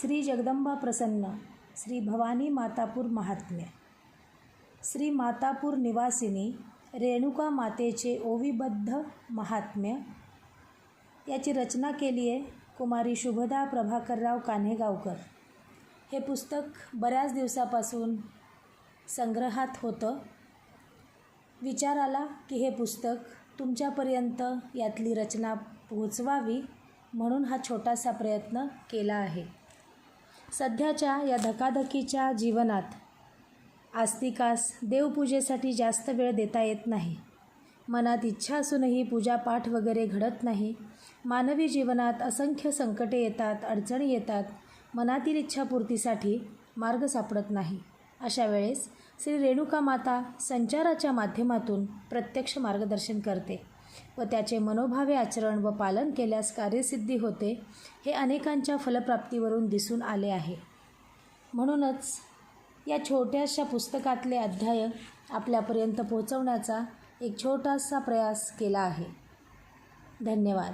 श्री जगदंबा प्रसन्न श्री भवानी मातापूर महात्म्य. श्री मातापूर निवासिनी रेणुका मातेचे ओविबद्ध महात्म्य. याची रचना केली आहे कुमारी शुभदा प्रभाकरराव कान्हेगावकर. हे पुस्तक बऱ्याच दिवसापासून संग्रहात होतं. विचार आला की हे पुस्तक तुमच्यापर्यंत यातली रचना पोहोचवावी म्हणून हा छोटासा प्रयत्न केला आहे. सध्याच्या या धकाधकीच्या जीवनात आस्तिकास देवपूजेसाठी जास्त वेळ देता येत नाही. मनात इच्छा असूनही पूजापाठ वगैरे घडत नाही. मानवी जीवनात असंख्य संकटे येतात अडचणी येतात. मनातील इच्छापूर्तीसाठी मार्ग सापडत नाही. अशा वेळेस श्री रेणुका माता संचाराच्या माध्यमातून प्रत्यक्ष मार्गदर्शन करते. व त्याचे मनोभावे आचरण व पालन केल्यास कार्यसिद्धी होते हे अनेकांच्या फलप्राप्तीवरून दिसून आले आहे. म्हणूनच या छोट्याशा पुस्तकातले अध्याय आपल्यापर्यंत पोहोचवण्याचा एक छोटासा प्रयास केला आहे. धन्यवाद.